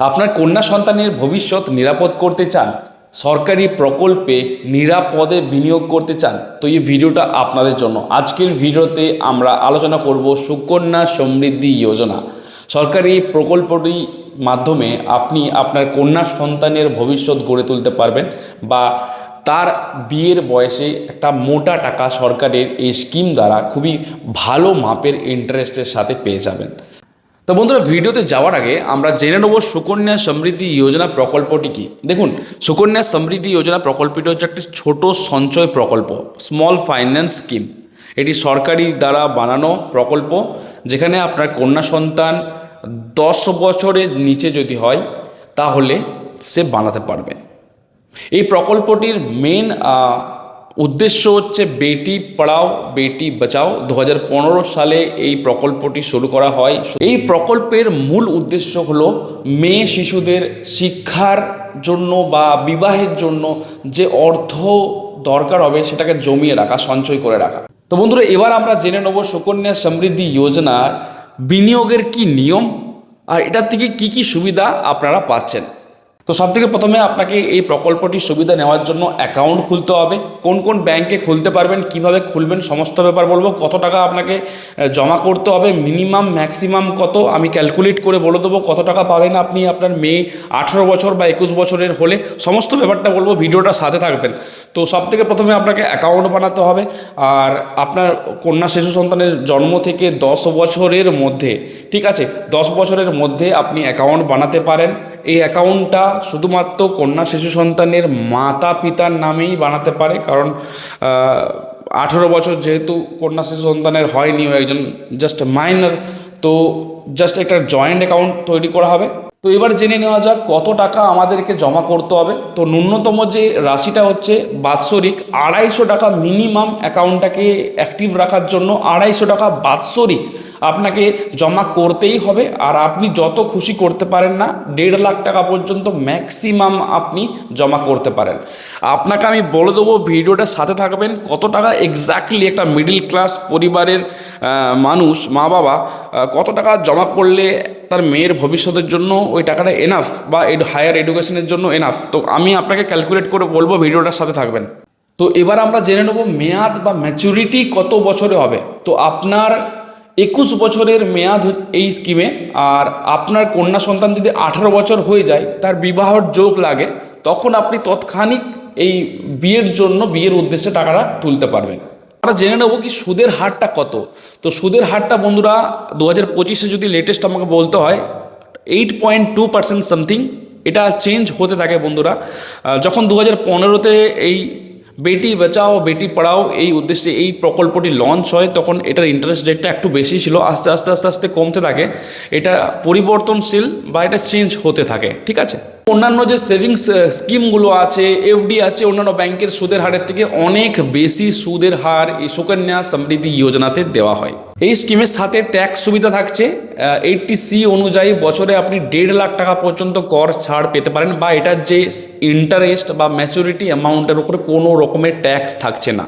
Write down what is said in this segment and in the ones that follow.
আপনার কন্যা সন্তানের ভবিষ্যৎ নিরাপদ করতে চান, সরকারি প্রকল্পে নিরাপদে বিনিয়োগ করতে চান, তো এই ভিডিওটা আপনাদের জন্য। আজকের ভিডিওতে আমরা আলোচনা করব সুকন্যা সমৃদ্ধি যোজনা। সরকারি প্রকল্পটি মাধ্যমে আপনি আপনার কন্যা সন্তানের ভবিষ্যৎ গড়ে তুলতে পারবেন বা তার বিয়ের বয়সে একটা মোটা টাকা সরকারের এই স্কিম দ্বারা খুবই ভালো মাপের ইন্টারেস্টের সাথে পেয়ে যাবেন। তো বন্ধুরা, ভিডিওতে যাওয়ার আগে আমরা জেনে নেব সুকন্যা সমৃদ্ধি যোজনা প্রকল্পটি কি। দেখুন, সুকন্যা সমৃদ্ধি যোজনা প্রকল্পটি হচ্ছে একটি ছোট সঞ্চয় প্রকল্প স্মল ফাইন্যান্স স্কিম এটি সরকারি দ্বারা বানানো প্রকল্প, যেখানে আপনার কন্যা সন্তান দশ বছরের নিচে যদি হয়, তাহলে সে বানাতে পারবে। এই প্রকল্পটির মেন উদ্দেশ্য হচ্ছে বেটি পড়াও, বেটি বাঁচাও। দু হাজার পনেরো সালে এই প্রকল্পটি শুরু করা হয়। এই প্রকল্পের মূল উদ্দেশ্য হলো মেয়ে শিশুদের শিক্ষার জন্য বা বিবাহের জন্য যে অর্থ দরকার হবে সেটাকে জমিয়ে রাখা, সঞ্চয় করে রাখা। তো বন্ধুরা, এবার আমরা জেনে নেব সুকন্যা সমৃদ্ধি যোজনার বিনিয়োগের কি নিয়ম আর এটার থেকে কি কি সুবিধা আপনারা পাচ্ছেন। তো সব থেকে প্রথমে আপনাকে এই প্রকল্পটির সুবিধা নেওয়ার জন্য অ্যাকাউন্ট খুলতে হবে। কোন কোন ব্যাংকে খুলতে পারবেন, কীভাবে খুলবেন, সমস্ত ব্যাপার বলব। কত টাকা আপনাকে জমা করতে হবে মিনিমাম ম্যাক্সিমাম কত? আমি ক্যালকুলেট করে বলে দেবো কত টাকা পাবেন আপনি আপনার মেয়ে আঠেরো বছর বা একুশ বছরের হলে। সমস্ত ব্যাপারটা বলব ভিডিওটা সাথে থাকবেন। তো সব থেকে প্রথমে আপনাকে অ্যাকাউন্ট বানাতে হবে। আর আপনার কন্যা শিশু সন্তানের জন্ম থেকে দশ বছরের মধ্যে, ঠিক আছে? দশ বছরের মধ্যে আপনি অ্যাকাউন্ট বানাতে পারেন। এই অ্যাকাউন্টটা শুধুমাত্র কন্যা শিশু সন্তানের মাতা পিতার নামেই বানাতে পারে। কারণ আঠেরো বছর যেহেতু কন্যা শিশু সন্তানের হয়নি ও একজন জাস্ট মাইনর তো জাস্ট একটা জয়েন্ট অ্যাকাউন্ট তৈরি করা হবে। তো এবার জেনে নেওয়া যাক কত টাকা আমাদেরকে জমা করতে হবে। তো ন্যূনতম যে রাশিটা হচ্ছে বাৎসরিক আড়াইশো টাকা মিনিমাম অ্যাকাউন্টটাকে অ্যাক্টিভ রাখার জন্য আড়াইশো টাকা বাৎসরিক। আপনাকে জমা করতেই হবে আর আপনি যত খুশি করতে পারেন না, দেড় লাখ টাকা পর্যন্ত ম্যাক্সিমাম আপনি জমা করতে পারেন। আপনাকে আমি বলে দেবো ভিডিওটা সাথে থাকবেন, কত টাকা এক্স্যাক্টলি একটা মিডিল ক্লাস পরিবারের মানুষ, মা বাবা কত টাকা জমা করলে তার মেয়ের ভবিষ্যতের জন্য ওই টাকাটা এনাফ বা হায়ার এডুকেশনের জন্য এনাফ তো আমি আপনাকে ক্যালকুলেট করে বলব ভিডিওটার সাথে থাকবেন। তো এবার আমরা জেনে নেব মেয়াদ বা ম্যাচুরিটি কত বছরে হবে? তো আপনার একুশ বছরের মেয়াদ এই স্কিমে আর আপনার কন্যা সন্তান যদি আঠারো বছর হয়ে যায়, তার বিবাহর যোগ লাগে, তখন আপনি তৎক্ষণিক এই বিয়ের জন্য, বিয়ের উদ্দেশ্যে টাকাটা তুলতে পারবেন। আমরা জেনে নেব কি সুদের হারটা কত। তো সুদের হারটা বন্ধুরা দু হাজার পঁচিশে যদি লেটেস্ট আমাকে বলতে হয় eight point two percent something এটা চেঞ্জ হতে থাকে বন্ধুরা। যখন দু হাজার পনেরোতে এই বেটি বাঁচাও, বেটি পড়াও, এই উদ্দেশ্যে এই প্রকল্পটি লঞ্চ হয়, তখন এটার ইন্টারেস্ট রেটটা একটু বেশি ছিল, আস্তে আস্তে আস্তে আস্তে কমতে থাকে, এটা পরিবর্তনশীল বা এটা চেঞ্জ হতে থাকে, ঠিক আছে? অন্যান্য যে সেভিংস স্কিমগুলো আছে এফডি আছে, অন্যান্য ব্যাংকের সুদের হারের থেকে অনেক বেশি সুদের হার এই সুকন্যা সমৃদ্ধি যোজনাতে দেওয়া হয়। এই স্কিমের সাথে ট্যাক্স সুবিধা থাকছে এইটটি সি অনুযায়ী বছরে আপনি দেড় লাখ টাকা পর্যন্ত কর ছাড় পেতে পারেন বা এটার যে ইন্টারেস্ট বা ম্যাচুরিটি অ্যামাউন্টের উপরে কোনো রকমের ট্যাক্স থাকছে না।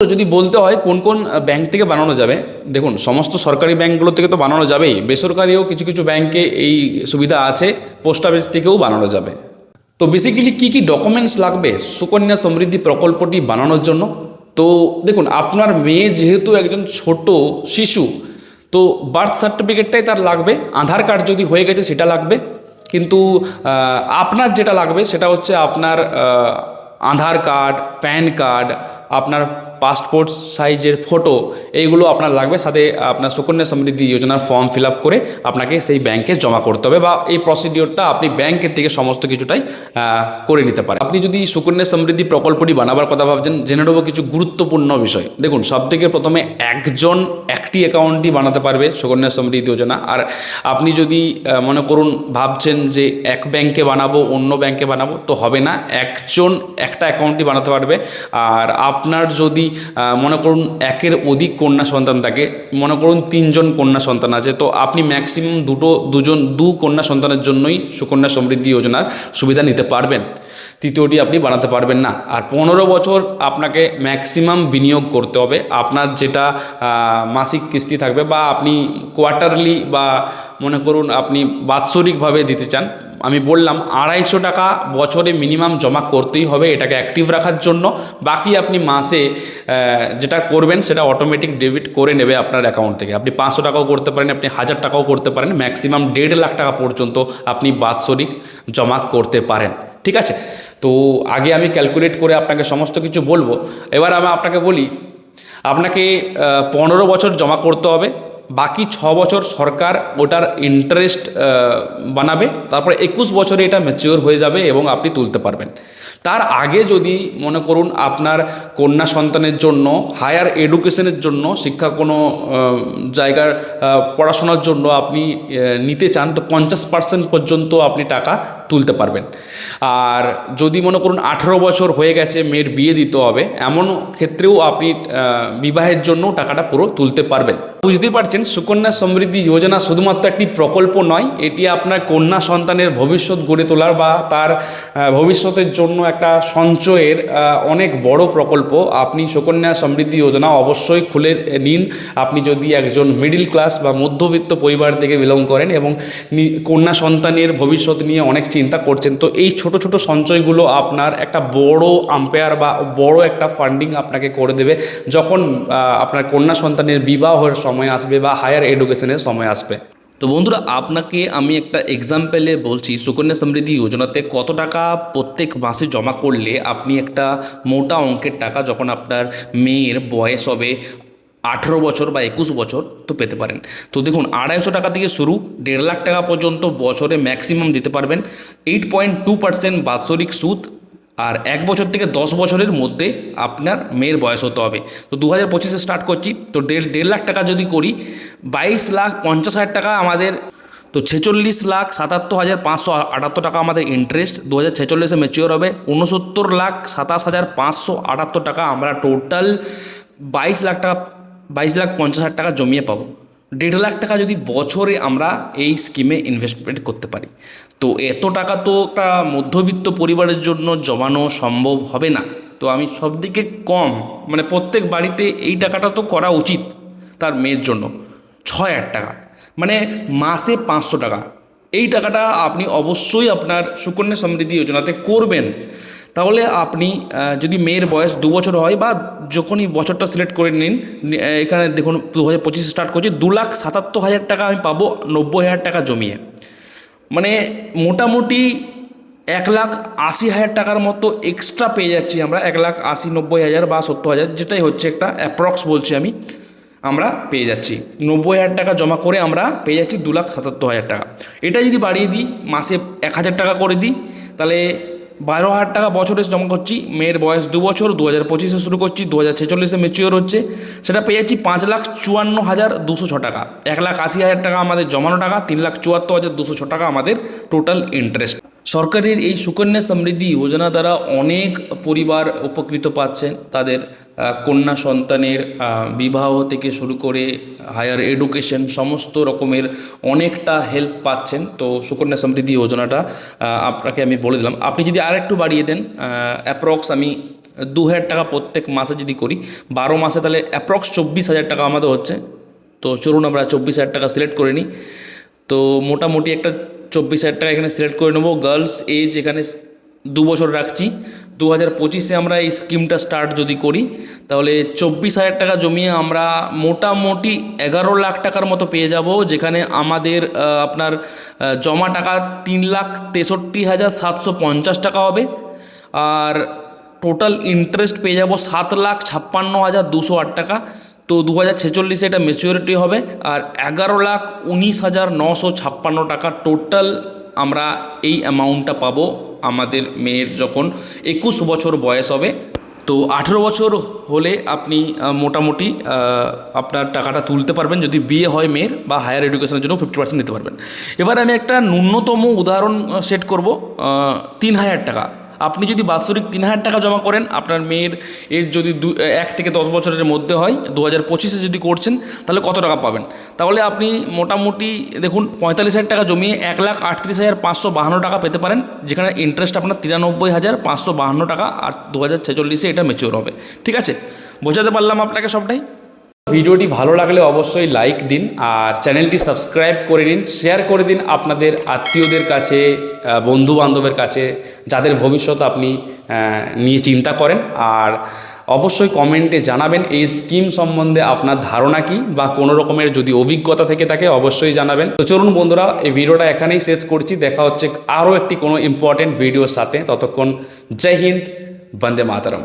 তো যদি বলতে হয় কোন কোন ব্যাংক থেকে বানানো যাবে, দেখুন, সমস্ত সরকারি ব্যাংকগুলো থেকে তো বানানো যাবেই, বেসরকারিও কিছু কিছু ব্যাংকে এই সুবিধা আছে পোস্ট অফিস থেকেও বানানো যাবে। তো বেসিক্যালি কী কী ডকুমেন্টস লাগবে, সুকন্যা সমৃদ্ধি প্রকল্পটি বানানোর জন্য? তো দেখুন, আপনার মেয়ে যেহেতু একজন ছোট শিশু, তো বার্থ সার্টিফিকেটটাই তার লাগবে, আধার কার্ড যদি হয়ে গেছে সেটা লাগবে, কিন্তু আপনার যেটা লাগবে সেটা হচ্ছে আপনার আধার কার্ড প্যান কার্ড আপনার পাসপোর্ট সাইজের ফটো এইগুলো আপনার লাগবে। সাথে আপনার সুকন্যা সমৃদ্ধি যোজনার ফর্ম ফিল করে আপনাকে সেই ব্যাংকে জমা করতে হবে বা এই প্রসিডিওরটা আপনি ব্যাংকের থেকে সমস্ত কিছুটাই করে নিতে পারেন। আপনি যদি সুকন্যা সমৃদ্ধি প্রকল্পটি বানাবার কথা ভাবছেন, জেনে নেব কিছু গুরুত্বপূর্ণ বিষয়। দেখুন সব থেকে প্রথমে একজন একটি অ্যাকাউন্টই বানাতে পারবে সুকন্যা সমৃদ্ধি যোজনা। আর আপনি যদি মনে করুন ভাবছেন যে এক ব্যাংকে বানাবো, অন্য ব্যাংকে বানাবো, তো হবে না। একজন একটা অ্যাকাউন্টই বানাতে পারবে। আর আপনার যদি মনে করুন একের অধিক কন্যা সন্তান থাকে, মনে করুন তিনজন কন্যা সন্তান আছে, তো আপনি ম্যাক্সিমাম দুটো, দুজন, দু কন্যা সন্তানের জন্যই সুকন্যা সমৃদ্ধি যোজনার সুবিধা নিতে পারবেন। তৃতীয়টি আপনি বানাতে পারবেন না। আর পনেরো বছর আপনাকে ম্যাক্সিমাম বিনিয়োগ করতে হবে, আপনার যেটা মাসিক কিস্তি থাকবে বা আপনি কোয়ার্টারলি বা মনে করুন আপনি বাৎসরিকভাবে দিতে চান আমি বললাম, আড়াইশো টাকা বছরে মিনিমাম জমা করতেই হবে, এটাকে অ্যাক্টিভ রাখার জন্য। বাকি আপনি মাসে যেটা করবেন সেটা অটোমেটিক ডেবিট করে নেবে আপনার অ্যাকাউন্ট থেকে। আপনি পাঁচশো টাকাও করতে পারেন, আপনি হাজার টাকাও করতে পারেন ম্যাক্সিমাম দেড় লাখ টাকা পর্যন্ত আপনি বাৎসরিক জমা করতে পারেন। ঠিক আছে? তো আগে আমি ক্যালকুলেট করে আপনাকে সমস্ত কিছু বলব। এবার আমি আপনাকে বলি, আপনাকে পনেরো বছর জমা করতে হবে বাকি ছ বছর সরকার ওটার ইন্টারেস্ট বানাবে, তারপরে একুশ বছরে এটা ম্যাচিওর হয়ে যাবে এবং আপনি তুলতে পারবেন। তার আগে যদি মনে করুন আপনার কন্যা সন্তানের জন্য হায়ার এডুকেশনের জন্য, শিক্ষা কোনো জায়গার পড়াশোনার জন্য আপনি নিতে চান, তো পঞ্চাশ পার্সেন্ট পর্যন্ত আপনি টাকা তুলতে পারবেন। আর যদি মনে করুন আঠেরো বছর হয়ে গেছে, মেয়ের বিয়ে দিতে হবে, এমন ক্ষেত্রেও আপনি বিবাহের জন্য টাকাটা পুরো তুলতে পারবেন। বুঝতেই পারছেন, সুকন্যা সমৃদ্ধি যোজনা শুধুমাত্র একটি প্রকল্প নয়, এটি আপনার কন্যা সন্তানের ভবিষ্যৎ গড়ে তোলার বা তার ভবিষ্যতের জন্য একটা সঞ্চয়ের অনেক বড় প্রকল্প। আপনি সুকন্যা সমৃদ্ধি যোজনা অবশ্যই খুলে নিন। আপনি যদি একজন মিডিল ক্লাস বা মধ্যবিত্ত পরিবার থেকে বিলং করেন এবং কন্যা সন্তানের ভবিষ্যৎ নিয়ে অনেক চিন্তা করছেন, তো এই ছোট ছোট সঞ্চয়গুলো আপনার একটা বড় আম্পায়ার বা বড় একটা ফান্ডিং আপনাকে করে দেবে। যখন আপনার কন্যা সন্তানের বিবাহের সময় আসবে বা হায়ার এডুকেশনের সময় আসবে। তো বন্ধুরা, আপনাকে আমি একটা এক্সাম্পলে বলছি, সুকন্যা সমৃদ্ধি যোজনাতে কত টাকা প্রত্যেক মাসে জমা করলে আপনি একটা মোটা অঙ্কের টাকা যখন আপনার মেয়ের বয়স হবে আঠেরো বছর বা একুশ বছর, তো পেতে পারেন। তো দেখুন, আড়াইশো টাকা থেকে শুরু, দেড় লাখ টাকা পর্যন্ত বছরে ম্যাক্সিমাম দিতে পারবেন। এইট পয়েন্ট টু পার্সেন্ট বাৎসরিক সুদ আর এক বছর থেকে দশ বছরের মধ্যে আপনার মেয়ের বয়স হতে হবে। তো দু হাজার পঁচিশে স্টার্ট করছি। তো দেড় দেড় লাখ টাকা যদি করি, বাইশ লাখ পঞ্চাশ হাজার টাকা আমাদের, তো ছেচল্লিশ লাখ সাতাত্তর হাজার পাঁচশো আটাত্তর টাকা আমাদের ইন্টারেস্ট দু হাজার ছেচল্লিশে ম্যাচিওর হবে। উনসত্তর লাখ সাতাশ হাজার পাঁচশো আটাত্তর টাকা আমরা টোটাল বাইশ লাখ টাকা বাইশ লাখ পঞ্চাশ হাজার টাকা জমিয়ে পাবো। দেড় লাখ টাকা যদি বছরে আমরা এই স্কিমে ইনভেস্টমেন্ট করতে পারি, তো এত টাকা তো একটা মধ্যবিত্ত পরিবারের জন্য জমানো সম্ভব হবে না। তো আমি সব দিকে কম মানে প্রত্যেক বাড়িতে এই টাকাটা তো করা উচিত তার মেয়ের জন্য, ছয় হাজার টাকা। মানে মাসে পাঁচশো টাকা। এই টাকাটা আপনি অবশ্যই আপনার সুকন্যা সমৃদ্ধি যোজনাতে করবেন। তাহলে আপনি যদি মেয়ের বয়স দু বছর হয় বা যখনই বছরটা সিলেক্ট করে নিন এখানে দেখুন দু হাজার পঁচিশে স্টার্ট করছি, দু লাখ সাতাত্তর হাজার টাকা আমি পাবো নব্বই হাজার টাকা জমিয়ে। মানে মোটামুটি এক লাখ আশি হাজার টাকার মতো এক্সট্রা পেয়ে যাচ্ছি আমরা, এক লাখ আশি নব্বই হাজার বা সত্তর হাজার, যেটাই হচ্ছে একটা অ্যাপ্রক্স বলছি আমি, আমরা পেয়ে যাচ্ছি। নব্বই হাজার টাকা জমা করে আমরা পেয়ে যাচ্ছি দু লাখ সাতাত্তর হাজার টাকা। এটা যদি বাড়িয়ে দিই, মাসে এক হাজার টাকা করে দিই, তাহলে বারো হাজার টাকা বছরে জমা করছি। মেয়ের বয়স দু বছর দু হাজার পঁচিশে শুরু করছি দু হাজার ছেচল্লিশে মেচিওর হচ্ছে। সেটা পেয়ে যাচ্ছি পাঁচ লাখ চুয়ান্ন হাজার দুশো ছ টাকা। এক লাখ আশি হাজার টাকা আমাদের জমানো টাকা, তিন লাখ চুয়াত্তর হাজার দুশো ছ টাকা আমাদের টোটাল ইন্টারেস্ট সরকারের এই সুকন্যা সমৃদ্ধি যোজনা দ্বারা অনেক পরিবার উপকৃত পাচ্ছেন। তাদের কন্যা সন্তানের বিবাহ থেকে শুরু করে হায়ার এডুকেশন সমস্ত রকমের অনেকটা হেল্প পাচ্ছেন। তো সুকন্যা সমৃদ্ধি যোজনাটা আপনাকে আমি বলে দিলাম। আপনি যদি আর একটু বাড়িয়ে দেন অ্যাপ্রক্স আমি দু হাজার টাকা প্রত্যেক মাসে যদি করি, বারো মাসে তাহলে অ্যাপ্রক্স চব্বিশ হাজার টাকা আমাদের হচ্ছে। তো চলুন আমরা চব্বিশ হাজার টাকা সিলেক্ট করে নিই। তো মোটামুটি একটা চব্বিশ হাজার টাকা এখানে সিলেক্ট করে নেব। গার্লস এজ এখানে দু বছর রাখছি। দু হাজার পঁচিশে আমরা এই স্কিমটা স্টার্ট যদি করি, তাহলে চব্বিশ হাজার টাকা জমিয়ে আমরা মোটামুটি এগারো লাখ টাকার মতো পেয়ে যাব, যেখানে আমাদের আপনার জমা টাকা তিন লাখ তেষট্টি হাজার সাতশো পঞ্চাশ টাকা হবে। আর টোটাল ইন্টারেস্ট পেয়ে যাব সাত লাখ ছাপ্পান্ন হাজার দুশো আট টাকা। তো দু হাজার ছেচল্লিশে এটা ম্যাচিওরিটি হবে আর এগারো লাখ উনিশ হাজার নশো ছাপ্পান্ন টাকা টোটাল আমরা এই অ্যামাউন্টটা পাবো আমাদের মেয়ের যখন একুশ বছর বয়স হবে। তো আঠেরো বছর হলে আপনি মোটামুটি আপনার টাকাটা তুলতে পারবেন। যদি বিয়ে হয় মেয়ের বা হায়ার এডুকেশনের জন্য ফিফটি পার্সেন্ট নিতে পারবেন। এবার আমি একটা ন্যূনতম উদাহরণ সেট করব তিন হাজার টাকা। আপনি যদি বাৎসরিক তিন হাজার টাকা জমা করেন, আপনার মেয়ের এর যদি দু, এক থেকে দশ বছরের মধ্যে হয়, দু হাজার পঁচিশে যদি করছেন, তাহলে কত টাকা পাবেন? তাহলে আপনি মোটামুটি দেখুন, পঁয়তাল্লিশ হাজার টাকা জমিয়ে এক লাখ আটত্রিশ হাজার পাঁচশো বাহান্ন টাকা পেতে পারেন, যেখানে ইন্টারেস্ট আপনার তিরানব্বই হাজার পাঁচশো বাহান্ন টাকা আর দু হাজার ছেচল্লিশে এটা মেচিওর হবে। ঠিক আছে? বোঝাতে পারলাম আপনাকে সবটাই? ভিডিওটি ভালো লাগলে অবশ্যই লাইক দিন আর চ্যানেলটি সাবস্ক্রাইব করে নিন শেয়ার করে দিন আপনাদের আত্মীয়দের কাছে বন্ধু বান্ধবের কাছে, যাদের ভবিষ্যৎ আপনি নিয়ে চিন্তা করেন। আর অবশ্যই কমেন্টে জানাবেন এই স্কিম সম্বন্ধে আপনার ধারণা কি বা কোনো রকমের যদি অভিজ্ঞতা থেকে থাকে অবশ্যই জানাবেন। তো চলুন বন্ধুরা, এই ভিডিওটা এখানেই শেষ করছি। দেখা হচ্ছে আরও একটি কোনো ইম্পর্টেন্ট ভিডিওর সাথে। ততক্ষণ জয় হিন্দ, বন্দে মাতরম।